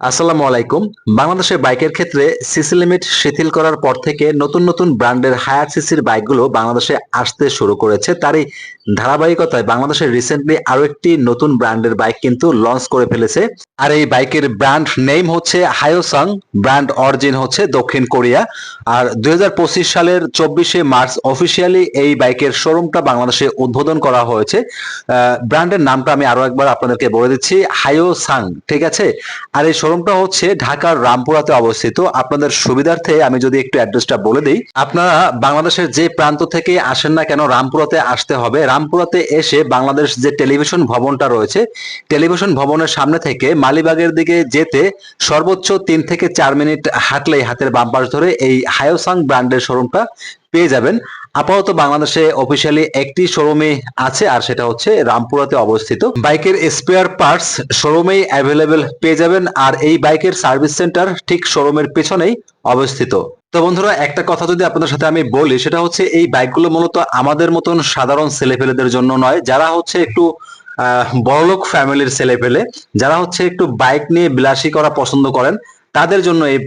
আসসালামু আলাইকুম। বাংলাদেশে বাইকের ক্ষেত্রে সিসি লিমিট শিথিল করার পর থেকে নতুন নতুন ব্র্যান্ডের হায়ার সিসির বাইকগুলো বাংলাদেশে আসতে শুরু করেছে। তারই ধারাবাহিকতায় বাংলাদেশে রিসেন্টলি আরও একটি নতুন ব্র্যান্ডের বাইক কিন্তু লঞ্চ করে ফেলেছে। আর এই বাইকের ব্র্যান্ড নেম হচ্ছে হায়োসাং ব্র্যান্ড অরিজিন হচ্ছে দক্ষিণ কোরিয়া। আর দুই হাজার পঁচিশ সালের চব্বিশে মার্চ অফিসিয়ালি এই বাইকের শোরুমটা বাংলাদেশে উদ্বোধন করা হয়েছে। ব্র্যান্ডের নামটা আমি আরও একবার আপনাদেরকে বলে দিচ্ছি হায়োসাং ঠিক আছে? আর এই শোরুমটা হচ্ছে ঢাকার রামপুরাতে অবস্থিত। আপনাদের সুবিধার্থে আমি যদি একটু অ্যাড্রেসটা বলে দিই। আপনারা বাংলাদেশের যে প্রান্ত থেকে আসেন না কেন রামপুরাতে আসতে হবে। রামপুরাতে এসে বাংলাদেশ যে টেলিভিশন ভবনটা রয়েছে, টেলিভিশন ভবনের সামনে থেকে মালিবাগের দিকে যেতে সর্বোচ্চ তিন থেকে চার মিনিট হাঁটলেই হাতের বাম পাশ ধরে এই হায়োসাং ব্র্যান্ডের শোরুমটা পেয়ে যাবেন। আপাতত বাংলাদেশে অফিসিয়ালি একটি শোরুমে আছে, আর সেটা হচ্ছে রামপুরাতে অবস্থিত। বাইকের স্পেয়ার পার্টস শোরুমেই অ্যাভেলেবেল পেয়ে যাবেন, আর এই বাইকের সার্ভিস সেন্টার ঠিক শোরুমের পেছনেই অবস্থিত। তো বন্ধুরা, একটা কথা যদি আপনাদের সাথে আমি বলি, সেটা হচ্ছে এই বাইকগুলো মূলত আমাদের মতন সাধারণ ছেলেপেলেদের জন্য নয়, যারা হচ্ছে একটু বড়লোক ফ্যামিলির ছেলেপেলে, যারা হচ্ছে একটু বাইক নিয়ে বিলাসী করা পছন্দ করেন, তাদের জন্য এই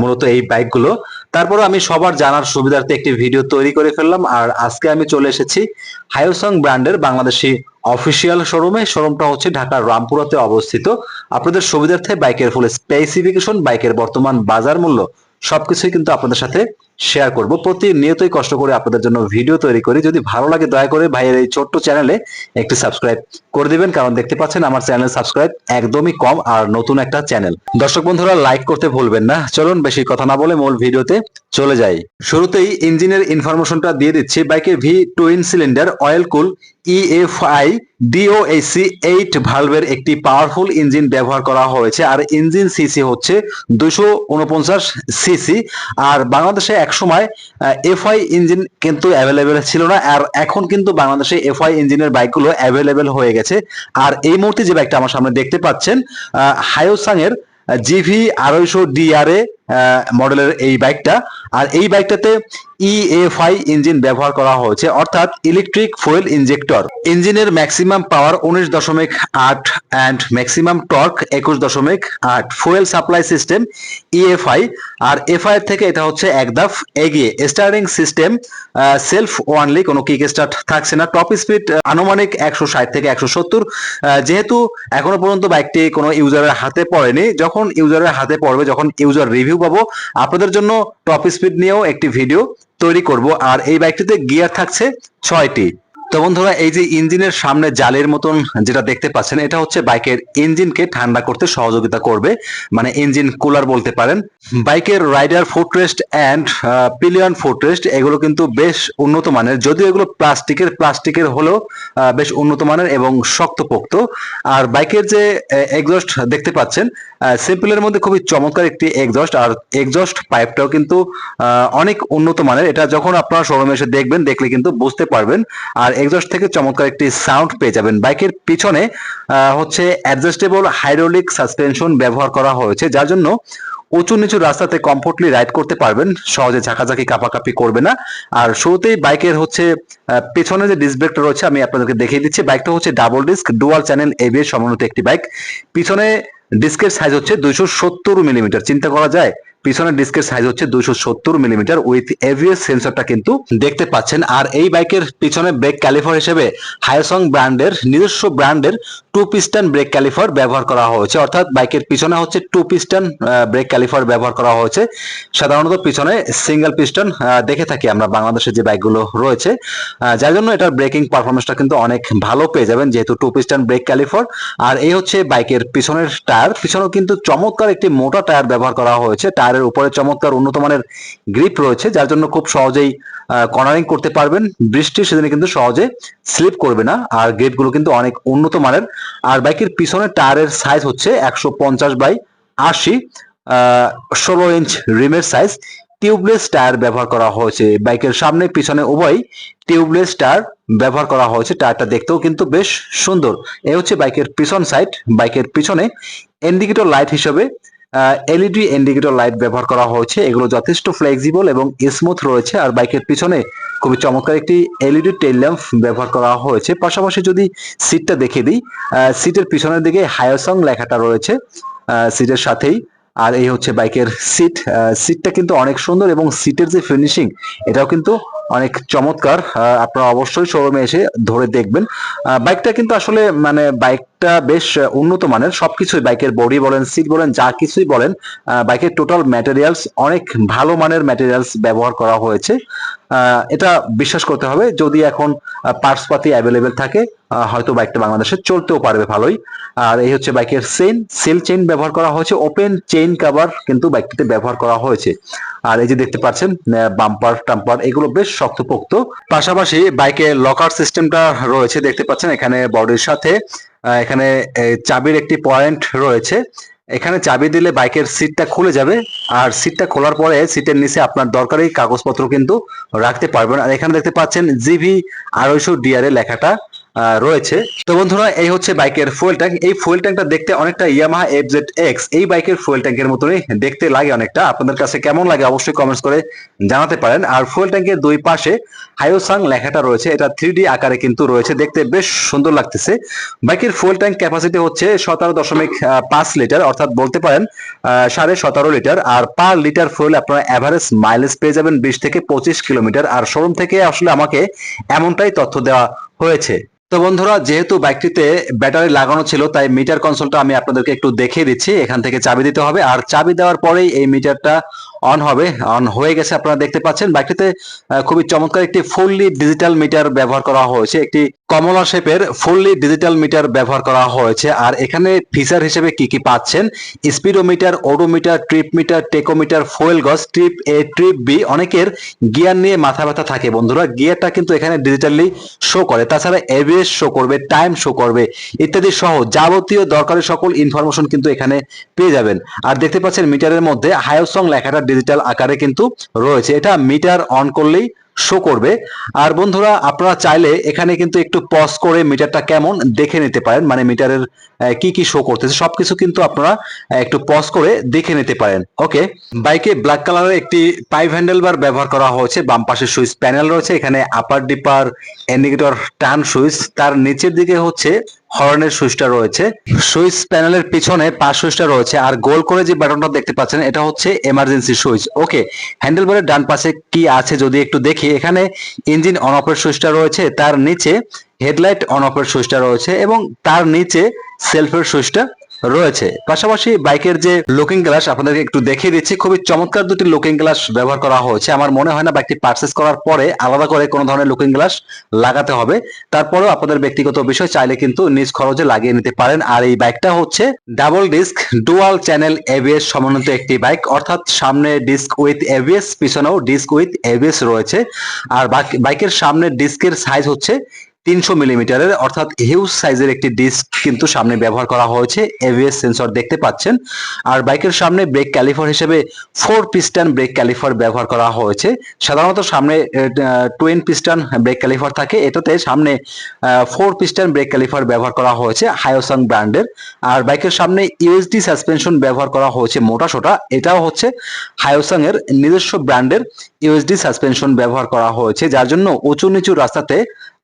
মূলত এই বাইকগুলো তারপরে আমি সবার জানার সুবিধার্থে একটি ভিডিও তৈরি করে ফেললাম। আর আজকে আমি চলে এসেছি হায়োসং ব্র্যান্ডের বাংলাদেশি অফিসিয়াল শোরুমে শোরুমটা হচ্ছে ঢাকার রামপুরাতে অবস্থিত। আপনাদের সুবিধার্থে বাইকের ফুল স্পেসিফিকেশন বাইকের বর্তমান বাজার মূল্য সবকিছুই কিন্তু আপনাদের সাথে শেয়ার করব। প্রতিনিয়তই কষ্ট করে আপনাদের জন্য ভিডিও তৈরি করি। যদি ভালো লাগে দয়া করে ভাইয়ের এই ছোট্ট চ্যানেলে একটি সাবস্ক্রাইব করে দিবেন। কারণ দেখতে পাচ্ছেন আমার চ্যানেল সাবস্ক্রাইব একদমই কম আর নতুন একটা চ্যানেল দর্শক বন্ধুরা লাইক করতে ভুলবেন না। চলুন বেশি কথা না বলে মূল ভিডিওতে চলে যাই। শুরুতেই ইঞ্জিনের ইনফরমেশনটা দিয়ে দিচ্ছি। বাইকের V twin cylinder oil cool EFI DOHC eight ভালভের একটি পাওয়ারফুল ইঞ্জিন ব্যবহার করা হয়েছে। আর ইঞ্জিন সিসি হচ্ছে দুশো উনপঞ্চাশ সিসি আর বাংলাদেশে একসময় এফআই ইঞ্জিন কিন্তু অ্যাভেলেবেল ছিল না আর এখন কিন্তু বাংলাদেশে এফআই ইঞ্জিনের বাইকগুলো অ্যাভেলেবেল হয়ে গেছে। আর এই মুহূর্তে যে বাইকটা আমার সামনে দেখতে পাচ্ছেন হায়োসাং এর জিভি আড়াইশো ডিআরএ মডেলের এই বাইকটা আর এই বাইকটাতে ইএফআই ইঞ্জিন ব্যবহার করা হয়েছে, অর্থাৎ ইলেকট্রিক ফুয়েল ইনজেক্টর ইঞ্জিনের ম্যাক্সিমাম পাওয়ার উনিশ দশমিক আট অ্যান্ড ম্যাক্সিমাম টর্ক একুশ দশমিক আট। ফুয়েল সাপ্লাই সিস্টেম ইএফআই আর এফআই থেকে এটা হচ্ছে এক ধাপ এগিয়ে। স্টার্টিং সিস্টেম সেলফ ওয়ানলি কোনো কিক স্টার্ট থাকছে না। টপ স্পিড আনুমানিক একশো ষাট থেকে একশো সত্তর। যেহেতু এখনও পর্যন্ত বাইকটি কোনো ইউজারের হাতে পড়েনি, যখন ইউজারের হাতে পড়বে, যখন ইউজার রিভিউ পাবো। আপনাদের জন্য টপ স্পিড নিয়েও একটি ভিডিও তৈরি করব। আর এই বাইকটিতে গিয়ার থাকছে ছয়টি। তো বন্ধুরা, এই যে ইঞ্জিনের সামনে জালের মতন যেটা দেখতে পাচ্ছেন, এটা হচ্ছে বাইকের ইঞ্জিনকে ঠান্ডা করতে সহযোগিতা করবে। মানে ইঞ্জিন কুলার বলতে পারেন। বাইকের rider footrest and pillion footrest, এগুলো কিন্তু বেশ উন্নত মানের, যদিও এগুলো প্লাস্টিকের প্লাস্টিকের হলেও বেশ উন্নত মানের এবং শক্তপোক্ত। আর বাইকের যে এক্সস্ট দেখতে পাচ্ছেন সিম্পলের মধ্যে খুবই চমৎকার একটি এক্সস্ট আর এক্সস্ট পাইপটাও কিন্তু অনেক উন্নত মানের। এটা যখন আপনারা শোরুমে এসে দেখবেন, দেখলে কিন্তু বুঝতে পারবেন। আর এক্সস্ট থেকে চমৎকার একটি সাউন্ড পেয়ে যাবেন। বাইকের পিছনে হচ্ছে অ্যাডজাস্টেবল হাইড্রোলিক সাসপেনশন ব্যবহার করা হয়েছে, যার জন্য উঁচু নিচু রাস্তাতে কমফোর্টলি রাইড করতে পারবেন, সহজে ঝাঁকাঝাঁকি, কাপাকাপি করবে না। আর শুরুতেই বাইকের হচ্ছে পেছনে যে ডিস্ক ব্রেকটা রয়েছে, আমি আপনাদেরকে দেখিয়ে দিচ্ছি। বাইকটা হচ্ছে double disc dual channel ABS সমন্বিত একটি বাইক পিছনে ডিস্কের সাইজ হচ্ছে দুইশো সত্তর মিলিমিটার চিন্তা করা যায় পিছনের ডিস্কের সাইজ হচ্ছে দুইশো সত্তর মিলিমিটার উইথ এভিএস সেন্সরটা কিন্তু দেখতে পাচ্ছেন। আর এই বাইকের পিছনে ব্রেক ক্যালিফার হিসেবে হায়াসং ব্র্যান্ডের নিজস্ব ব্র্যান্ডের টু পিস্টন ব্রেক ক্যালিফার ব্যবহার করা হয়েছে। অর্থাৎ বাইকের পিছনে হচ্ছে টু পিস্টন ব্রেক ক্যালিফার ব্যবহার করা হয়েছে। সাধারণত পিছনে সিঙ্গেল পিস্টন দেখে থাকি আমরা বাংলাদেশের যে বাইকগুলো রয়েছে। যার জন্য এটার ব্রেকিং পারফরমেন্সটা কিন্তু অনেক ভালো পেয়ে যাবেন, যেহেতু টু পিস্টন ব্রেক ক্যালিফার আর এই হচ্ছে বাইকের পিছনের টায়ার পিছনেও কিন্তু চমৎকার একটি মোটা টায়ার ব্যবহার করা হয়েছে। টায়ারের উপরে চমৎকার উন্নত মানের গ্রিপ রয়েছে, যার জন্য খুব সহজেই কর্নারিং করতে পারবেন। বৃষ্টির সেদিনে কিন্তু সহজে স্লিপ করবে না, আর গ্রিপগুলো কিন্তু অনেক উন্নত মানের আর বাইকের পিছনের টায়ারের সাইজ হচ্ছে একশো পঞ্চাশ বাই আশি ষোলো ইঞ্চ রিমের সাইজ টিউবলেস টায়ার ব্যবহার করা হয়েছে। বাইকের সামনে পিছনে উভয় টিউবলেস টায়ার ব্যবহার করা হয়েছে। টায়ারটা দেখতেও কিন্তু বেশ সুন্দর। এই হচ্ছে বাইকের পিছন সাইড বাইকের পিছনে ইন্ডিকেটর লাইট হিসেবে এলইডি ইন্ডিকেটর লাইট ব্যবহার করা হয়েছে। এগুলো যথেষ্ট ফ্লেক্সিবল এবং স্মুথ রয়েছে আর বাইকের পিছনে খুবই চমৎকার একটি এলইডি টেল ল্যাম্প ব্যবহার করা হয়েছে। পাশাপাশি যদি সিটটা দেখে দিই সিটের পিছনের দিকে হায়াসং লেখাটা রয়েছে সিটের সাথেই। আর এই হচ্ছে বাইকের সিট সিটটা কিন্তু অনেক সুন্দর এবং সিটের যে ফিনিশিং এটাও কিন্তু অনেক চমৎকার। আপনারা অবশ্যই শোরুমে এসে ধরে দেখবেন। বাইকটা কিন্তু আসলে মানে বাইকটা বেশ উন্নত মানের সবকিছুই বাইকের বডি বলেন সিট বলেন, যা কিছুই বলেন বাইকের টোটাল ম্যাটেরিয়ালস অনেক ভালো মানের ম্যাটেরিয়ালস ব্যবহার করা হয়েছে। এটা বিশ্বাস করতে হবে, যদি এখন পার্টস পাতি অ্যাভেলেবেল থাকে হয়তো বাইকটা বাংলাদেশে চলতেও পারবে ভালোই। আর এই হচ্ছে বাইকের চেইন সেল চেইন ব্যবহার করা হয়েছে ওপেন চেইন কভার কিন্তু বাইকটিতে ব্যবহার করা হয়েছে। আর এই যে দেখতে পাচ্ছেন বাম্পার টাম্পার এগুলো বেশ শক্তপোক্ত। পাশাপাশি বাইকে লকার সিস্টেমটা রয়েছে, দেখতে পাচ্ছেন এখানে বডির সাথে। এখানে চাবির একটি পয়েন্ট রয়েছে। এখানে চাবি দিলে বাইকের সিটটা খুলে যাবে। আর সিটটা খোলার পরে সিটের নিচে আপনার দরকারি কাগজপত্র কিন্তু রাখতে পারবেন। আর এখানে দেখতে পাচ্ছেন জিভি আড়াইশো ডিআর এ লেখাটা। রয়েছে। তো বন্ধুরা, এই হচ্ছে বাইকের ফুয়েল ট্যাঙ্ক এই ফুয়েল ট্যাঙ্কটা দেখতে অনেকটা ইয়ামাহা এফজেড এক্স এই বাইকের ফুয়েল ট্যাঙ্কের মতনই দেখতে লাগে অনেকটা। আপনাদের কাছে কেমন লাগে অবশ্যই কমেন্টস করে জানাতে পারেন। আর ফুয়েল ট্যাঙ্কের দুই পাশে হায়োসাং লেখাটা রয়েছে। এটা থ্রি আকারে কিন্তু রয়েছে। দেখতে বেশ সুন্দর লাগতেছে। বাইকের ফুয়েল ট্যাঙ্ক ক্যাপাসিটি হচ্ছে সতেরো দশমিক পাঁচ লিটার, অর্থাৎ বলতে পারেন সাড়ে সতেরো লিটার। আর পার লিটার ফুয়েল আপনারা অ্যাভারেজ মাইলেজ পেয়ে যাবেন বিশ থেকে পঁচিশ কিলোমিটার। আর শোরুম থেকে আসলে আমাকে এমনটাই তথ্য দেওয়া হয়েছে। তো বন্ধুরা, যেহেতু বাইকটিতে ব্যাটারি লাগানো ছিল, তাই মিটার কনসোলটা আমি আপনাদেরকে একটু দেখিয়ে দিচ্ছি। এখান থেকে চাবি দিতে হবে। আর চাবি দেওয়ার পরেই এই মিটারটা অন হবে অন হয়ে গেছে আপনারা দেখতে পাচ্ছেন। বাইকটিতে খুবই চমৎকার একটি ফুললি ডিজিটাল মিটার ব্যবহার করা হয়েছে, একটি কমলা শেপের ফুললি ডিজিটাল মিটার ব্যবহার করা হয়েছে। আর এখানে ফিচার হিসেবে কি কি পাচ্ছেন? Speedometer odometer trip meter tachometer fuel gauge trip A trip B অনেকের গিয়ার নিয়ে মাথা ব্যথা থাকে বন্ধুরা। গিয়ারটা কিন্তু এখানে ডিজিটালি শো করে। তাছাড়া এবিএস শো করবে টাইম শো করবে, ইত্যাদি সহ যাবতীয় দরকারি সকল ইনফরমেশন কিন্তু এখানে পেয়ে যাবেন। আর দেখতে পাচ্ছেন মিটারের মধ্যে হায়োসং লেখাটা ডিজিটাল আকারে কিন্তু রয়েছে। এটা মিটার অন করলেই শো করবে। আর বন্ধুরা, আপনারা চাইলে এখানে কিন্তু একটু পজ করে মিটারটা কেমন দেখে নিতে পারেন। মানে মিটারের কি কি শো করতেছে, সবকিছু কিন্তু আপনারা একটু পজ করে দেখে নিতে পারেন। ওকে বাইকে ব্ল্যাক কালারের একটি পাইপ হ্যান্ডেল বার ব্যবহার করা হয়েছে। বাম পাশে সুইচ প্যানেল রয়েছে। এখানে upper dipper indicator turn switch তার নিচের দিকে হচ্ছে হর্নের সুইচটা রয়েছে। সুইচ প্যানেলের পিছনে পাঁচ সুইচটা রয়েছে আর গোল করে যে বাটনটা দেখতে পাচ্ছেন, এটা হচ্ছে এমার্জেন্সি সুইচ। ওকে হ্যান্ডেল বারের ডান পাশে কি আছে যদি একটু দেখি, এখানে ইঞ্জিন অন অফের সুইচটা রয়েছে, তার নিচে হেডলাইট অন অফের সুইচটা রয়েছে এবং তার নিচে সেলফের সুইচটা রয়েছে। পাশাপাশি বাইকের যে লুকিং গ্লাস আপনাদেরকে একটু দেখিয়ে দিচ্ছি, খুবই চমৎকার দুটি লুকিং গ্লাস ব্যবহার করা হয়েছে। আমার মনে হয় না বাইকটি পারচেস করার পরে আলাদা করে কোনো ধরনের লুকিং গ্লাস লাগাতে হবে। তারপরেও আপনাদের ব্যক্তিগত বিষয়, চাইলে কিন্তু নিজ খরচে লাগিয়ে নিতে পারেন। আর এই বাইকটা হচ্ছে double disc dual channel ABS সমন্বিত একটি বাইক। অর্থাৎ সামনে ডিস্ক উইথ এবিএস পিছনেও ডিস্ক উইথ এবিএস রয়েছে। আর বাইকের সামনে ডিস্কের সাইজ হচ্ছে তিনশো মিলিমিটারের, অর্থাৎ হিউজ সাইজের একটি ডিস্ক কিন্তু সামনে ব্যবহার করা হয়েছে। এভিএস সেন্সর দেখতে পাচ্ছেন। আর বাইকের সামনে ব্রেক ক্যালিফার হিসেবে ফোর পিস্টন ব্রেক ক্যালিফার ব্যবহার করা হয়েছে। সাধারণত সামনে টুইন পিস্টন ব্রেক ক্যালিফার থাকে। এটাতে সামনে ফোর পিস্টন ব্রেক ক্যালিফার ব্যবহার করা হয়েছে হায়োসাং ব্র্যান্ডের আর বাইকের সামনে ইউএসডি সাসপেনশন ব্যবহার করা হয়েছে মোটা সোটা। এটাও হচ্ছে হায়োসাং এর নিজস্ব ব্র্যান্ডের ইউএসডি সাসপেনশন ব্যবহার করা হয়েছে, যার জন্য উঁচু নিচু রাস্তাতে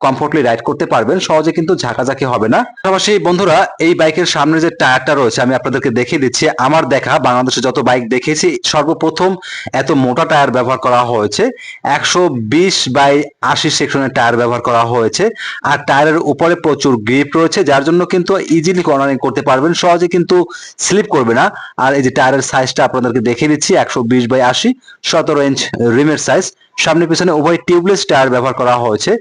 কমফোর্টলি রাইড করতে পারবেন। সহজে কিন্তু ঝাঁকাঝাঁকি হবে না। পাশাপাশি বন্ধুরা, এই বাইকের সামনে যে টায়ারটা রয়েছে, আমি আপনাদেরকে দেখিয়ে দিচ্ছি। আমার দেখা, বাংলাদেশে যত বাইক দেখেছি, সর্বপ্রথম এত মোটা টায়ার ব্যবহার করা হয়েছে। একশো বিশ বাই আশি সেকশনের টায়ার ব্যবহার করা হয়েছে। আর টায়ারের উপরে প্রচুর গ্রিপ রয়েছে, যার জন্য কিন্তু ইজিলি কর্নারিং করতে পারবেন। সহজে কিন্তু স্লিপ করবে না। আর এই যে টায়ারের সাইজটা আপনাদেরকে দেখিয়ে দিচ্ছি, একশো বিশ বাই আশি, সতেরো ইঞ্চ রিমের সাইজ সামনে পিছনে উভয় টিউবলেস টায়ার ব্যবহার করা হয়েছে।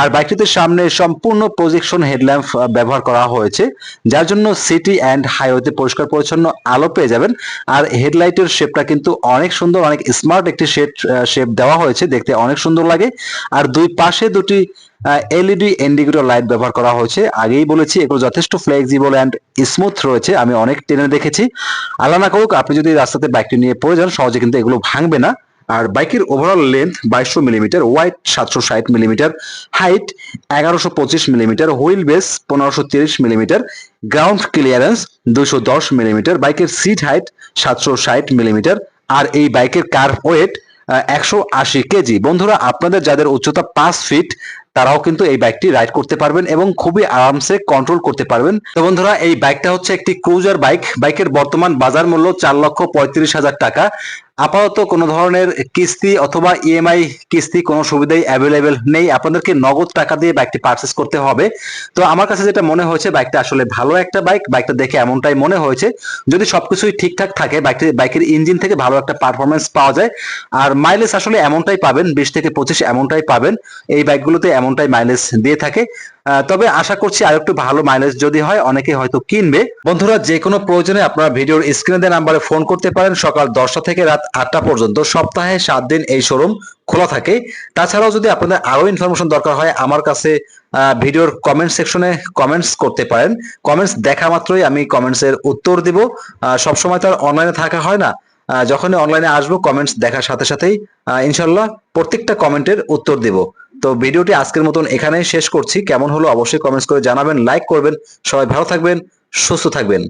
আর বাইকটিতে সামনে সম্পূর্ণ প্রজেকশন হেডল্যাম্প ব্যবহার করা হয়েছে। যার জন্য সিটি অ্যান্ড হাইওয়েতে পরিষ্কার পরিচ্ছন্ন আলো পেয়ে যাবেন। আর হেডলাইটের শেপটা কিন্তু অনেক সুন্দর, অনেক স্মার্ট একটি শেড শেপ দেওয়া হয়েছে। দেখতে অনেক সুন্দর লাগে। আর দুই পাশে দুটি এলইডি ইন্ডিকেটর লাইট ব্যবহার করা হয়েছে। আগেই বলেছি, এগুলো যথেষ্ট ফ্লেক্সিবল অ্যান্ড স্মুথ রয়েছে। আমি অনেক টেনে দেখেছি। আল্লাহ না করুক, আপনি যদি রাস্তাতে বাইকটি নিয়ে পড়ে যান, সহজে কিন্তু এগুলো ভাঙবে না। আর বাইকের ওভারঅল লেন্থ বাইশশো মিলিমিটার ওয়াইড সাতশো ষাট মিলিমিটার হাইট এগারোশো পঁচিশ মিলিমিটার হুইল বেস পনেরোশো তিরিশ মিলিমিটার গ্রাউন্ড ক্লিয়ারেন্স দুশো দশ মিলিমিটার বাইকের সিট হাইট সাতশো ষাট মিলিমিটার আর এই বাইকের কার ওয়েট একশো আশি কেজি। বন্ধুরা, আপনাদের যাদের উচ্চতা পাঁচ ফিট তারাও কিন্তু এই বাইকটি রাইড করতে পারবেন এবং খুবই আরামসে কন্ট্রোল করতে পারবেন। তো বন্ধুরা, এই বাইকটা হচ্ছে একটি ক্রুজার বাইক বাইকের বর্তমান বাজার মূল্য চার লক্ষ পঁয়ত্রিশ হাজার টাকা। আপাতত কোনো ধরনের কিস্তি অথবা ইএমআই কিস্তি কোনো সুবিধাই অ্যাভেলেবেল নেই। আপনাদেরকে নগদ টাকা দিয়ে বাইকটি পারচেস করতে হবে। তো আমার কাছে যেটা মনে হয়েছে, বাইকটা আসলে ভালো একটা বাইক। বাইকটা দেখে এমনটাই মনে হয়েছে। যদি সবকিছুই ঠিকঠাক থাকে, বাইকটি, বাইকের ইঞ্জিন থেকে ভালো একটা পারফরমেন্স পাওয়া যায়। আর মাইলেজ আসলে এমনটাই পাবেন, বিশ থেকে পঁচিশ এমনটাই পাবেন। এই বাইকগুলোতে এমনটাই মাইলেজ দিয়ে থাকে। তবে আশা করছি আর একটু ভালো মাইলেজ যদি হয়, অনেকে হয়তো কিনবে। বন্ধুরা যে কোনো প্রয়োজনে আপনারা ভিডিওর স্ক্রিনে দেওয়া নাম্বারে ফোন করতে পারেন। সকাল দশটা থেকে রাত আটটা পর্যন্ত। সপ্তাহে সাত দিন এই শোরুম খোলা থাকে। তাছাড়াও যদি আপনাদের আরও ইনফরমেশন দরকার হয়, আমার কাছে ভিডিওর কমেন্ট সেকশনে কমেন্টস করতে পারেন। কমেন্টস দেখা মাত্রই আমি কমেন্টস এর উত্তর দিব। সবসময় তো আর অনলাইনে থাকা হয় না। যখনই অনলাইনে আসব কমেন্টস দেখার সাথে সাথেই ইনশাল্লাহ প্রত্যেকটা কমেন্টের উত্তর দিব। তো ভিডিওটি আজকের মতন এখানেই শেষ করছি। কেমন হলো অবশ্যই কমেন্টস করে জানাবেন লাইক করবেন। সবাই ভালো থাকবেন, সুস্থ থাকবেন।